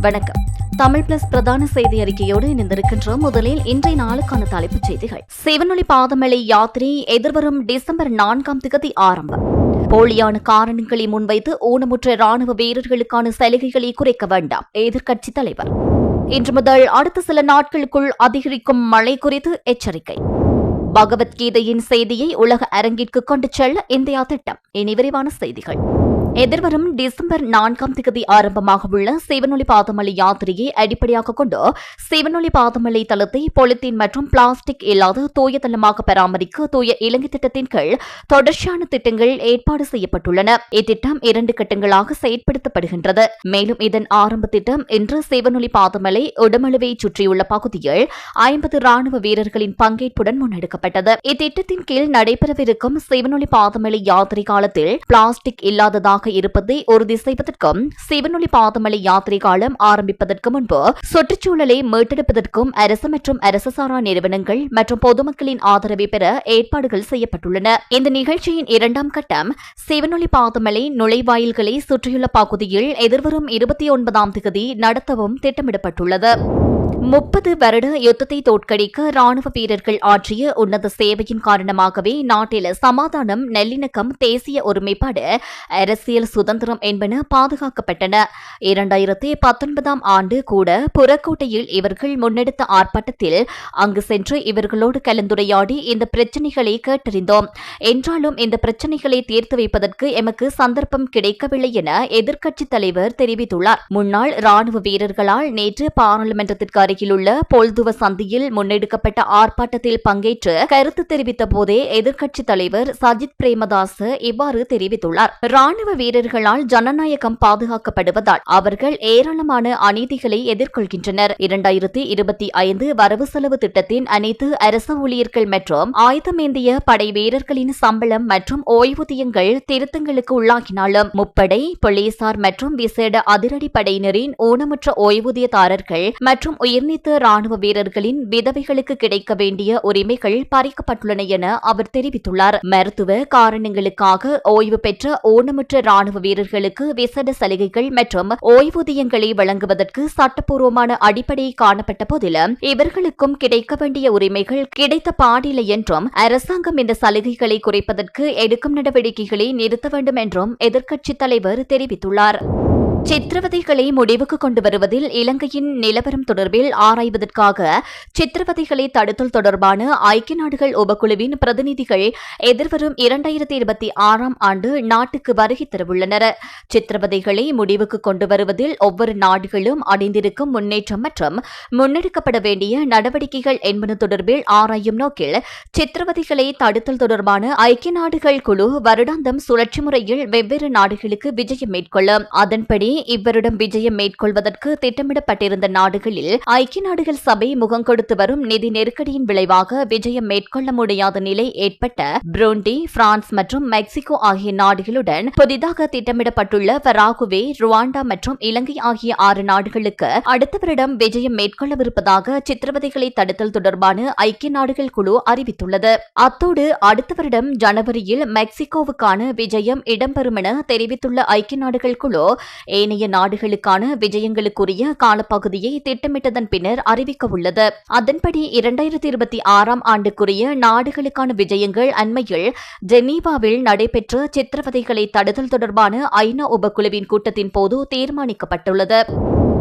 வணக்கம். தமிழ் பிளஸ் பிரதான செய்தி அறிக்கையோடு இணைந்திருக்கின்ற முதலில் இன்றைய நாளுக்கான தலைப்புச் செய்திகள். சிவனொளி பாதமலை யாத்திரை எதிர்வரும் டிசம்பர் நான்காம் திகதி ஆரம்பம். போலியான காரணங்களை முன்வைத்து ஊனமுற்ற ராணுவ வீரர்களுக்கான சலுகைகளை குறைக்க வேண்டாம். எதிர்க்கட்சித் தலைவர். இன்று முதல் அடுத்த சில நாட்களுக்குள் அதிகரிக்கும் மழை குறித்து எச்சரிக்கை. பகவத்கீதையின் செய்தியை உலக அரங்கிற்கு கொண்டு செல்ல இந்தியா திட்டம். இனி விரிவான செய்திகள். எதிர்வரும் டிசம்பர் நான்காம் தேதி ஆரம்பமாக உள்ள சிவனொலி பாதமலை யாத்திரையை அடிப்படையாக கொண்டு சிவனொலி பாதமலை தளத்தை பொலித்தீன் மற்றும் பிளாஸ்டிக் இல்லாத தூய தளமாக பராமரிக்க தூய இலங்கை திட்டத்தின் கீழ் தொடர்ச்சியான திட்டங்கள் ஏற்பாடு செய்யப்பட்டுள்ளன. இத்திட்டம் இரண்டு கட்டங்களாக செயற்படுத்தப்படுகின்றது. மேலும் இதன் ஆரம்ப திட்டம் இன்று சிவனொலி பாதமலை உடமளவை சுற்றியுள்ள பகுதியில் ஐம்பது ராணுவ வீரர்களின் பங்கேற்புடன் முன்னெடுக்கப்பட்டது. இத்திட்டத்தின் கீழ் நடைபெறவிருக்கும் சிவனொலி பாதமலை யாத்திரை காலத்தில் பிளாஸ்டிக் இல்லாததாக இருப்பதை உறுதி செய்வதற்கும் சிவனொளி பாதமலை யாத்திரை காலம் ஆரம்பிப்பதற்கு முன்பு சுற்றுச்சூழலை மீட்டெடுப்பதற்கும் அரசு மற்றும் அரசு சாரா நிறுவனங்கள் மற்றும் பொதுமக்களின் ஆதரவை பெற ஏற்பாடுகள் செய்யப்பட்டுள்ளன. இந்த நிகழ்ச்சியின் இரண்டாம் கட்டம் சிவனொளி பாதமலை நுழைவாயில்களை சுற்றியுள்ள பகுதியில் எதிர்வரும் இருபத்தி ஒன்பதாம் தேதி நடத்தவும் திட்டமிடப்பட்டுள்ளது. முப்பது வருட யுத்தத்தை தோற்கடிக்க ராணுவ வீரர்கள் ஆற்றிய உன்னத சேவையின் காரணமாகவே நாட்டில் சமாதானம் நல்லிணக்கம் தேசிய ஒருமைப்பாடு அரசியல் சுதந்திரம் என்பன பாதுகாக்கப்பட்டன. இரண்டாயிரத்தி பத்தொன்பதாம் ஆண்டு கூட புறக்கோட்டையில் இவர்கள் முன்னெடுத்த ஆர்ப்பாட்டத்தில் அங்கு சென்று இவர்களோடு கலந்துரையாடி இந்த பிரச்சினைகளை கேட்டறிந்தோம். என்றாலும் இந்த பிரச்சினைகளை தீர்த்து வைப்பதற்கு எமக்கு சந்தர்ப்பம் கிடைக்கவில்லை என எதிர்க்கட்சித் தலைவர் தெரிவித்துள்ளார். முன்னாள் ராணுவ வீரர்களால் நேற்று பாராளுமன்றத்திற்கு அருகிலுள்ள பொல்துவ சந்தியில் முன்னெடுக்கப்பட்ட ஆர்ப்பாட்டத்தில் பங்கேற்று கருத்து தெரிவித்த போதே எதிர்க்கட்சித் தலைவர் சஜித் பிரேமதாஸ் இவ்வாறு தெரிவித்துள்ளார். ராணுவ வீரர்களால் ஜனநாயகம் பாதுகாக்கப்படுவதால் அவர்கள் ஏராளமான அநீதிகளை எதிர்கொள்கின்றனர். இரண்டாயிரத்தி இருபத்தி ஐந்து வரவு செலவு திட்டத்தின் அனைத்து அரசு ஊழியர்கள் மற்றும் ஆயுதமேந்திய படை வீரர்களின் சம்பளம் மற்றும் ஓய்வூதியங்கள் திருத்தங்களுக்கு உள்ளாகினாலும் முப்படை போலீசார் மற்றும் விசேட அதிரடி படையினரின் ஊனமுற்ற ஓய்வூதியதாரர்கள் மற்றும் உயர்நீத்த ராணுவ வீரர்களின் விதவைகளுக்கு கிடைக்க வேண்டிய உரிமைகள் பறிக்கப்பட்டுள்ளன என அவர் தெரிவித்துள்ளார். மருத்துவ காரணங்களுக்காக ஓய்வு பெற்ற ஊனமுற்ற ராணுவ வீரர்களுக்கு விசேட சலுகைகள் மற்றும் ஓய்வூதியங்களை வழங்குவதற்கு சட்டப்பூர்வமான அடிப்படை காணப்பட்ட போதிலும் இவர்களுக்கும் கிடைக்க வேண்டிய உரிமைகள் கிடைத்த பாடில்லை என்றும் அரசாங்கம் இந்த சலுகைகளை குறைப்பதற்கு எடுக்கும் நடவடிக்கைகளை நிறுத்த வேண்டும் என்றும் எதிர்க்கட்சித் தலைவர் தெரிவித்துள்ளார். சித்திரவதைகளை முடிவுக்கு கொண்டு வருவதில் இலங்கையின் நிலவரம் தொடர்பில் ஆராய்வதற்காக சித்திரவதைகளை தடுத்தல் தொடர்பான ஐக்கிய நாடுகள் உபக்குழுவின் பிரதிநிதிகள் எதிர்வரும் இரண்டாயிரத்தி இருபத்தி ஆறாம் ஆண்டு நாட்டுக்கு வருகை தரவுள்ளனர். சித்திரவதைகளை முடிவுக்கு கொண்டு வருவதில் ஒவ்வொரு நாடுகளும் அடைந்திருக்கும் முன்னேற்றம் மற்றும் முன்னெடுக்கப்பட வேண்டிய நடவடிக்கைகள் என்பது தொடர்பில் ஆராயும் நோக்கில் சித்திரவதைகளை தடுத்தல் தொடர்பான ஐக்கிய நாடுகள் குழு வருடாந்தம் சுழற்சி முறையில் வெவ்வேறு நாடுகளுக்கு விஜயம் மேற்கொள்ளும். அதன்படி இவ்வருடம் விஜயம் மேற்கொள்வதற்கு திட்டமிடப்பட்டிருந்த நாடுகளில் ஐக்கிய நாடுகள் சபை முகம் கொடுத்து வரும் நிதி நெருக்கடியின் விளைவாக விஜயம் மேற்கொள்ள முடியாத நிலை ஏற்பட்ட புரோண்டி பிரான்ஸ் மற்றும் மெக்சிகோ ஆகிய நாடுகளுடன் புதிதாக திட்டமிடப்பட்டுள்ள பராகுவே ருவாண்டா மற்றும் இலங்கை ஆகிய ஆறு நாடுகளுக்கு அடுத்த வருடம் விஜயம் மேற்கொள்ளவிருப்பதாக சித்திரவதைகளை தடுத்தல் தொடர்பான ஐக்கிய நாடுகள் குழு அறிவித்துள்ளது. அத்தோடு அடுத்த வருடம் ஜனவரியில் மெக்சிகோவுக்கான விஜயம் இடம்பெறும் என தெரிவித்துள்ள ஐக்கிய நாடுகள் குழு ஏனைய நாடுகளுக்கான விஜயங்களுக்குரிய காலப்பகுதியை திட்டமிட்டதன் பின்னர் அறிவிக்க உள்ளது அதன்படி இரண்டாயிரத்தி இருபத்தி ஆறாம் ஆண்டுக்குரிய நாடுகளுக்கான விஜயங்கள் அண்மையில் ஜெனீவாவில் நடைபெற்ற சித்திரவதைகளை தடுத்தல் தொடர்பான ஐநா உபக்குழுவின் கூட்டத்தின் போது தீர்மானிக்கப்பட்டுள்ளது.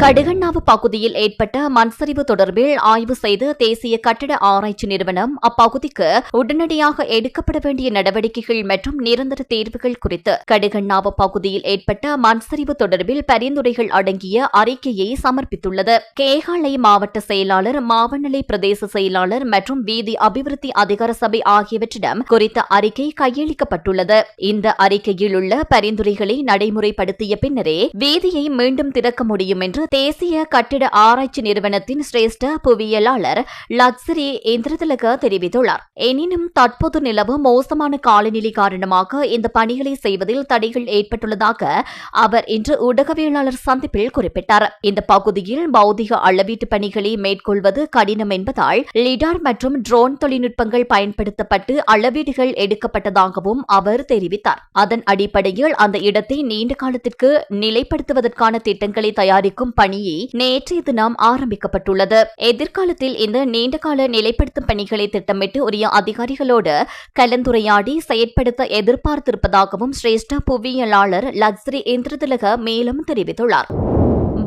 கடுகண்ணாவு பகுதியில் ஏற்பட்ட மண்சரிவு தொடர்பில் ஆய்வு செய்து தேசிய கட்டட ஆராய்ச்சி நிறுவனம் அப்பகுதிக்கு உடனடியாக எடுக்கப்பட வேண்டிய நடவடிக்கைகள் மற்றும் நிரந்தர தீர்வுகள் குறித்து கடுகண்ணாவு பகுதியில் ஏற்பட்ட மண்சரிவு தொடர்பில் பரிந்துரைகள் அடங்கிய அறிக்கையை சமர்ப்பித்துள்ளது. கேகாலை மாவட்ட செயலாளர் மாவநிலை பிரதேச செயலாளர் மற்றும் வீதி அபிவிருத்தி அதிகார சபை ஆகியவற்றிடம் குறித்த அறிக்கை கையளிக்கப்பட்டுள்ளது. இந்த அறிக்கையில் உள்ள பரிந்துரைகளை நடைமுறைப்படுத்திய பின்னரே வீதியை மீண்டும் திறக்க முடியும் என்று தேசிய கட்டிட ஆராய்ச்சி நிறுவனத்தின் சிரேஷ்ட புவியியலாளர் லக்ஸரி இந்திரதிலக தெரிவித்துள்ளார். எனினும் தற்போது நிலவும் மோசமான காலநிலை காரணமாக இந்த பணிகளை செய்வதில் தடைகள் ஏற்பட்டுள்ளதாக அவர் இன்று ஊடகவியலாளர் சந்திப்பில் குறிப்பிட்டார். இந்த பகுதியில் பௌதிக அளவீட்டு பணிகளை மேற்கொள்வது கடினம் என்பதால் லிடார் மற்றும் ட்ரோன் தொழில்நுட்பங்கள் பயன்படுத்தப்பட்டு அளவீடுகள் எடுக்கப்பட்டதாகவும் அவர் தெரிவித்தார். அதன் அடிப்படையில் அந்த இடத்தை நீண்ட காலத்திற்கு நிலைப்படுத்துவதற்கான திட்டங்களை தயாரிக்கும் பணியை நேற்றைய தினம் ஆரம்பிக்கப்பட்டுள்ளது. எதிர்காலத்தில் இந்த நீண்டகால நிலைப்படுத்தும் பணிகளை திட்டமிட்டு உரிய அதிகாரிகளோடு கலந்துரையாடி செயற்படுத்த எதிர்பார்த்திருப்பதாகவும் சிரேஷ்ட புவியியலாளர் லக்ஸரி இந்திரதிலக மேலும் தெரிவித்துள்ளார்.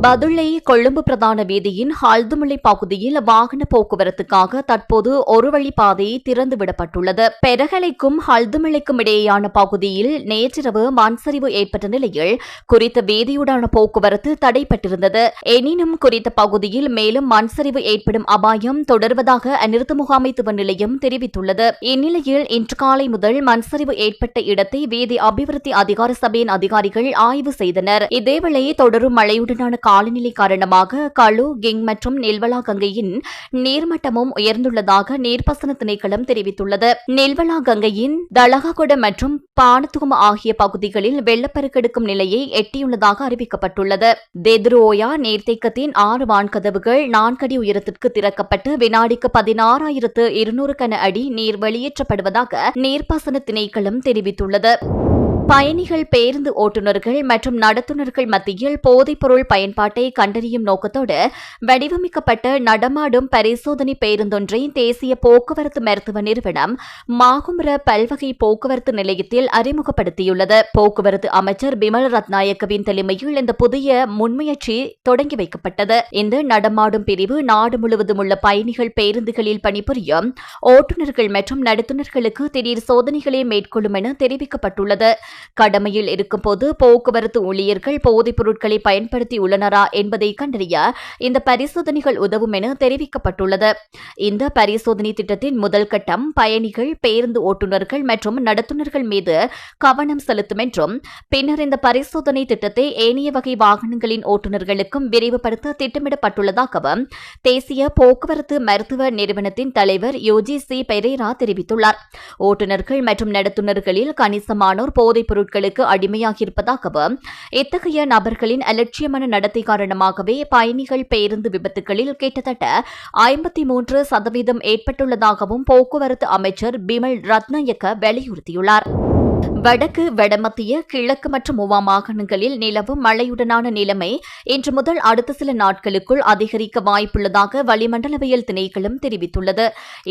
பதுளை கொழும்பு பிரதான வீதியின் ஹல்துமலை பகுதியில் வாகன போக்குவரத்துக்காக தற்போது ஒரு வழி பாதை திறந்துவிடப்பட்டுள்ளது. பெரகலைக்கும் ஹல்துமலைக்கும் இடையேயான பகுதியில் நேற்றிரவு மண்சரிவு ஏற்பட்ட நிலையில் குறித்த வீதியுடான போக்குவரத்து தடைப்பட்டிருந்தது. எனினும் குறித்த பகுதியில் மேலும் மண்சரிவு ஏற்படும் அபாயம் தொடர்வதாக அநிறுத்த முகாமைத்துவ நிலையம் தெரிவித்துள்ளது. இந்நிலையில் இன்று காலை முதல் மண்சரிவு ஏற்பட்ட இடத்தை வீதி அபிவிருத்தி அதிகார சபையின் அதிகாரிகள் ஆய்வு செய்தனர். இதேவேளை தொடரும் மழையுடனான காலநிலை காரணமாக களு கிங் மற்றும் நெல்வலா கங்கையின் நீர்மட்டமும் உயர்ந்துள்ளதாக நீர்ப்பாசன திணைக்களம் தெரிவித்துள்ளது. நெல்வலா கங்கையின் தலகாகுடம் மற்றும் பானத்துகம் ஆகிய பகுதிகளில் வெள்ளப்பெருக்கெடுக்கும் நிலையை எட்டியுள்ளதாக அறிவிக்கப்பட்டுள்ளது. தெத்ரோயா நீர்த்தேக்கத்தின் ஆறு வான்கதவுகள் நான்கடி உயரத்திற்கு திறக்கப்பட்டு வினாடிக்கு பதினாறாயிரத்து இருநூறு கன அடி நீர் வெளியேற்றப்படுவதாக நீர்ப்பாசன திணைக்களம் தெரிவித்துள்ளது. பயணிகள் பேருந்து ஓட்டுநர்கள் மற்றும் நடத்துனர்கள் மத்தியில் போதைப்பொருள் பயன்பாட்டை கண்டறியும் நோக்கத்தோடு வடிவமைக்கப்பட்ட நடமாடும் பரிசோதனை பேருந்தொன்றை தேசிய போக்குவரத்து மருத்துவ நிறுவனம் மாகும்ர பல்வகை போக்குவரத்து நிலையத்தில் அறிமுகப்படுத்தியுள்ளது. போக்குவரத்து அமைச்சர் பிமல் ரத்நாயக்கவின் தலைமையில் இந்த புதிய முன்முயற்சி தொடங்கி வைக்கப்பட்டது. இந்த நடமாடும் பிரிவு நாடு முழுவதும் உள்ள பயணிகள் பேருந்துகளில் பணிபுரியும் ஓட்டுநர்கள் மற்றும் நடத்துனர்களுக்கு திடீர் சோதனைகளை மேற்கொள்ளும் என தெரிவிக்கப்பட்டுள்ளது. கடமையில் இருக்கும்போது போக்குவரத்து ஊழியர்கள் போதைப் பொருட்களை பயன்படுத்தியுள்ளனரா என்பதை கண்டறிய இந்த பரிசோதனைகள் உதவும் என தெரிவிக்கப்பட்டுள்ளது. இந்த பரிசோதனை திட்டத்தின் முதல் கட்டம் பயணிகள் பேருந்து ஓட்டுநர்கள் மற்றும் நடத்துனர்கள் மீது கவனம் செலுத்தும் என்றும் பின்னர் இந்த பரிசோதனை திட்டத்தை ஏனைய வகை வாகனங்களின் ஓட்டுநர்களுக்கும் விரிவுபடுத்த திட்டமிடப்பட்டுள்ளதாகவும் தேசிய போக்குவரத்து மருத்துவ நிறுவனத்தின் தலைவர் யோஜி பெரேரா தெரிவித்துள்ளார். ஓட்டுநர்கள் மற்றும் நடத்துனர்களில் கணிசமானோர் போதைப் பொருட்களுக்கு அடிமையாகியிருப்பதாகவும் இத்தகைய நபர்களின் அலட்சியமான நடத்தை காரணமாகவே பயணிகள் பேருந்து விபத்துகளில் கிட்டத்தட்ட ஐம்பத்தி மூன்று சதவீதம் ஏற்பட்டுள்ளதாகவும் போக்குவரத்து அமைச்சர் பிமல் ரத்னயக்க வலியுறுத்தியுள்ளார். வடக்கு வடமத்திய கிழக்கு மற்றும் உவா மாகாணங்களில் நிலவும் மழையுடனான நிலைமை இன்று முதல் அடுத்த சில நாட்களுக்குள் அதிகரிக்க வாய்ப்புள்ளதாக வளிமண்டலவியல் திணைக்களம் தெரிவித்துள்ளது.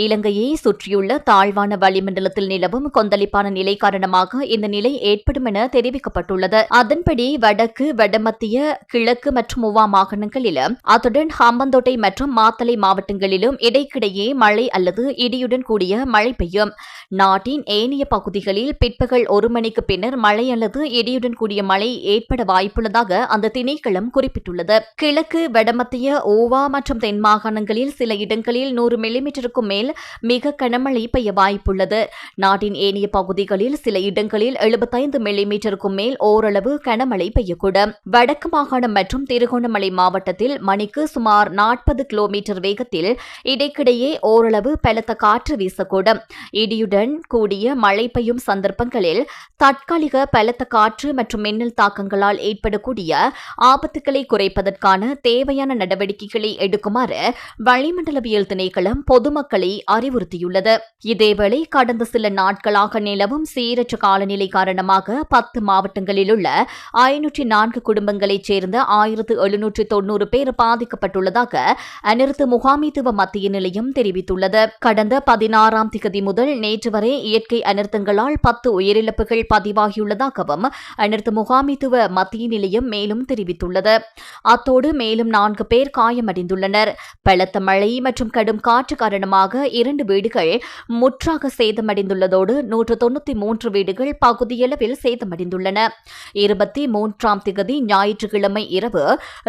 இலங்கையை சுற்றியுள்ள தாழ்வான வளிமண்டலத்தில் நிலவும் கொந்தளிப்பான நிலை காரணமாக இந்த நிலை ஏற்படும் என தெரிவிக்கப்பட்டுள்ளது. அதன்படி வடக்கு வடமத்திய கிழக்கு மற்றும் உவா மாகாணங்களிலும் அத்துடன் ஹாம்பந்தோட்டை மற்றும் மாத்தலை மாவட்டங்களிலும் இடைக்கிடையே மழை அல்லது இடியுடன் கூடிய மழை பெய்யும். நாட்டின் ஏனைய பகுதிகளில் பிற்பகல் ஒரு மணிக்கு பின்னர் மழை அல்லது இடியுடன் கூடிய மழை ஏற்பட வாய்ப்புள்ளதாக அந்த திணைக்களம் குறிப்பிட்டுள்ளது. கிழக்கு வடமத்திய ஓவா மற்றும் தென் மாகாணங்களில் சில இடங்களில் நூறு மில்லிமீட்டருக்கும் மேல் மிக கனமழை பெய்ய வாய்ப்புள்ளது. நாட்டின் ஏனைய பகுதிகளில் சில இடங்களில் எழுபத்தைந்து மில்லிமீட்டருக்கும் மேல் ஓரளவு கனமழை பெய்யக்கூடும். வடக்கு மாகாணம் மற்றும் திருகோணமலை மாவட்டத்தில் மணிக்கு சுமார் நாற்பது கிலோமீட்டர் வேகத்தில் இடைக்கிடையே ஓரளவு பலத்த காற்று வீசக்கூடும். இடியுடன் கூடிய மழை பெய்யும் சந்தர்ப்பங்களில் தற்காலிக பலத்த காற்று மற்றும் மின்னல் தாக்கங்களால் ஏற்படக்கூடிய ஆபத்துக்களை குறைப்பதற்கான தேவையான நடவடிக்கைகளை எடுக்குமாறு வளிமண்டலவியல் திணைக்களம் பொதுமக்களை அறிவுறுத்தியுள்ளது. இதேவேளை கடந்த சில நாட்களாக நிலவும் சீரற்ற காலநிலை காரணமாக பத்து மாவட்டங்களில் உள்ள ஐநூற்றி நான்கு குடும்பங்களைச் சேர்ந்த ஆயிரத்து எழுநூற்று தொன்னூறு பேர் பாதிக்கப்பட்டுள்ளதாக அனிருத்து முகாமைத்துவ மத்திய நிலையம் தெரிவித்துள்ளது. கடந்த பதினாறாம் திகதி முதல் நேற்று வரை இயற்கை அனர்த்தங்களால் பத்து உயிரிழப்புகள் பதிவாகியுள்ளதாகவும் அனர்த்த முகாமித்துவ மத்திய நிலையம் மேலும் தெரிவித்துள்ளது. அத்தோடு மேலும் நான்கு பேர் காயமடைந்துள்ளனர். பலத்த மழை மற்றும் கடும் காற்று காரணமாக இரண்டு வீடுகள் முற்றாக சேதமடைந்துள்ளதோடு நூற்று தொண்ணூத்தி மூன்று வீடுகள் பகுதியளவில் சேதமடைந்துள்ளன. இருபத்தி மூன்றாம் திகதி ஞாயிற்றுக்கிழமை இரவு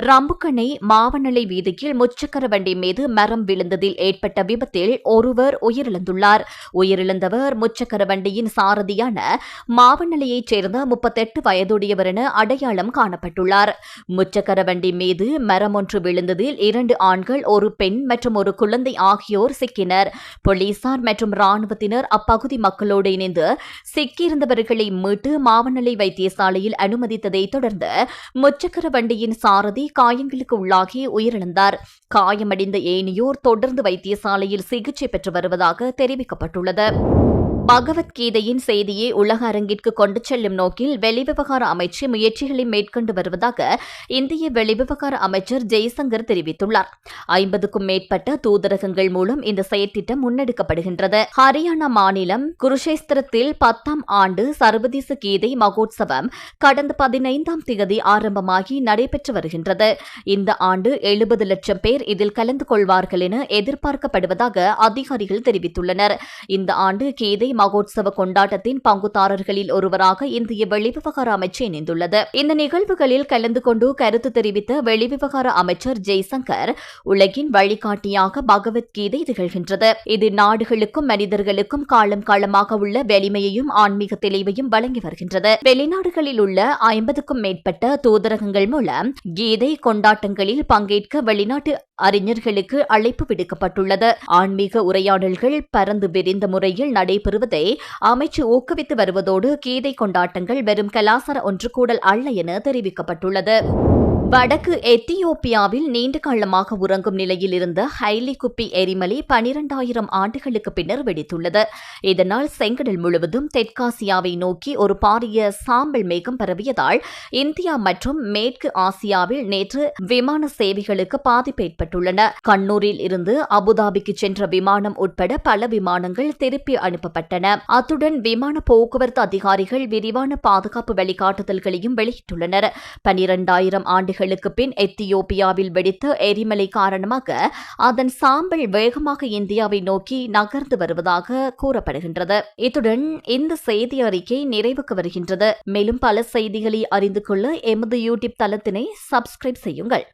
ரம்புக்கணை மாவனலை வீதியில் முச்சக்கர வண்டி மீது மரம் விழுந்ததில் ஏற்பட்ட விபத்தில் ஒருவர் உயிரிழந்துள்ளார். உயிரிழந்தவர் முச்சக்கர வண்டியின் சாரதியான மாவனலையைச் சேர்ந்த முப்பத்தெட்டு வயதுடையவர் என அடையாளம் காணப்பட்டுள்ளார். முச்சக்கர வண்டி மீது மரம் ஒன்று விழுந்ததில் இரண்டு ஆண்கள் ஒரு பெண் மற்றும் ஒரு குழந்தை ஆகியோர் சிக்கினர். போலீசார் மற்றும் ராணுவத்தினர் அப்பகுதி மக்களோடு இணைந்து சிக்கியிருந்தவர்களை மீட்டு மாவனலை வைத்தியசாலையில் அனுமதித்ததைத் தொடர்ந்து முச்சக்கர வண்டியின் சாரதி காயங்களுக்கு உள்ளாகி உயிரிழந்தார். காயமடைந்த ஏனையோர் தொடர்ந்து வைத்தியசாலையில் சிகிச்சை பெற்று வருவதாக தெரிவிக்கப்பட்டுள்ளது. பகவத்கீதையின் செய்தியை உலக அரங்கிற்கு கொண்டு செல்லும் நோக்கில் வெளிவிவகார அமைச்சு முயற்சிகளை மேற்கொண்டு வருவதாக இந்திய வெளிவிவகார அமைச்சர் ஜெய்சங்கர் தெரிவித்துள்ளார். ஐம்பதுக்கும் மேற்பட்ட தூதரகங்கள் மூலம் இந்த செயற்திட்டம் முன்னெடுக்கப்படுகின்றது. ஹரியானா மாநிலம் குருஷேஸ்திரத்தில் பத்தாம் ஆண்டு சர்வதேச கீதை மகோத்சவம் கடந்த பதினைந்தாம் தேதி ஆரம்பமாகி நடைபெற்று வருகின்றது. இந்த ஆண்டு எழுபது லட்சம் பேர் இதில் கலந்து கொள்வார்கள் என எதிர்பார்க்கப்படுவதாக அதிகாரிகள் தெரிவித்துள்ளனர். இந்த ஆண்டு கீதை மகோத்சவ கொண்டாட்டத்தின் பங்குதாரர்களில் ஒருவராக இந்திய வெளிவிவகார அமைச்சு இணைந்துள்ளது. இந்த நிகழ்வுகளில் கலந்து கொண்டு கருத்து தெரிவித்த வெளிவிவகார அமைச்சர் ஜெய்சங்கர் உலகின் வழிகாட்டியாக பகவத்கீதை திகழ்கின்றது. இது நாடுகளுக்கும் மனிதர்களுக்கும் காலம் காலமாக உள்ள வலிமையையும் ஆன்மீக தெளிவையும் வழங்கி வருகின்றது. வெளிநாடுகளில் உள்ள ஐம்பதுக்கும் மேற்பட்ட தூதரகங்கள் மூலம் கீதை கொண்டாட்டங்களில் பங்கேற்க வெளிநாட்டு அறிஞர்களுக்கு அழைப்பு விடுக்கப்பட்டுள்ளது. ஆன்மீக உரையாடல்கள் பரந்து விரிந்த முறையில் நடைபெறுவதை அமைச்சு ஊக்குவித்து வருவதோடு கீதை கொண்டாட்டங்கள் வெறும் கலாசார ஒன்றுகூடல் அல்ல என தெரிவிக்கப்பட்டுள்ளது. வடக்கு எத்தியோப்பியாவில் நீண்ட காலமாக உறங்கும் நிலையில் இருந்த ஹைலி குப்பி எரிமலை பனிரெண்டாயிரம் ஆண்டுகளுக்கு பின்னர் வெடித்துள்ளது. இதனால் செங்கடல் முழுவதும் தெற்காசியாவை நோக்கி ஒரு பாரிய சாம்பல் மேகம் பரவியதால் இந்தியா மற்றும் மேற்கு ஆசியாவில் நேற்று விமான சேவைகளுக்கு பாதிப்பு ஏற்பட்டுள்ளன. கண்ணூரில் இருந்து அபுதாபிக்கு சென்ற விமானம் உட்பட பல விமானங்கள் திருப்பி அனுப்பப்பட்டன. அத்துடன் விமான போக்குவரத்து அதிகாரிகள் விரிவான பாதுகாப்பு வழிகாட்டுதல்களையும் வெளியிட்டுள்ளனர். பனிரெண்டாயிரம் ஆண்டுகள் ஆண்டுகளுக்கு பின் எத்தியோப்பியாவில் வெடித்த எரிமலை காரணமாக அதன் சாம்பல் வேகமாக இந்தியாவை நோக்கி நகர்ந்து வருவதாக கூறப்படுகின்றது. இத்துடன் இந்த செய்தி அறிக்கை நிறைவுக்கு வருகின்றது. மேலும் பல செய்திகளை அறிந்து கொள்ள எமது யூடியூப் தளத்தினை சப்ஸ்கிரைப் செய்யுங்கள்.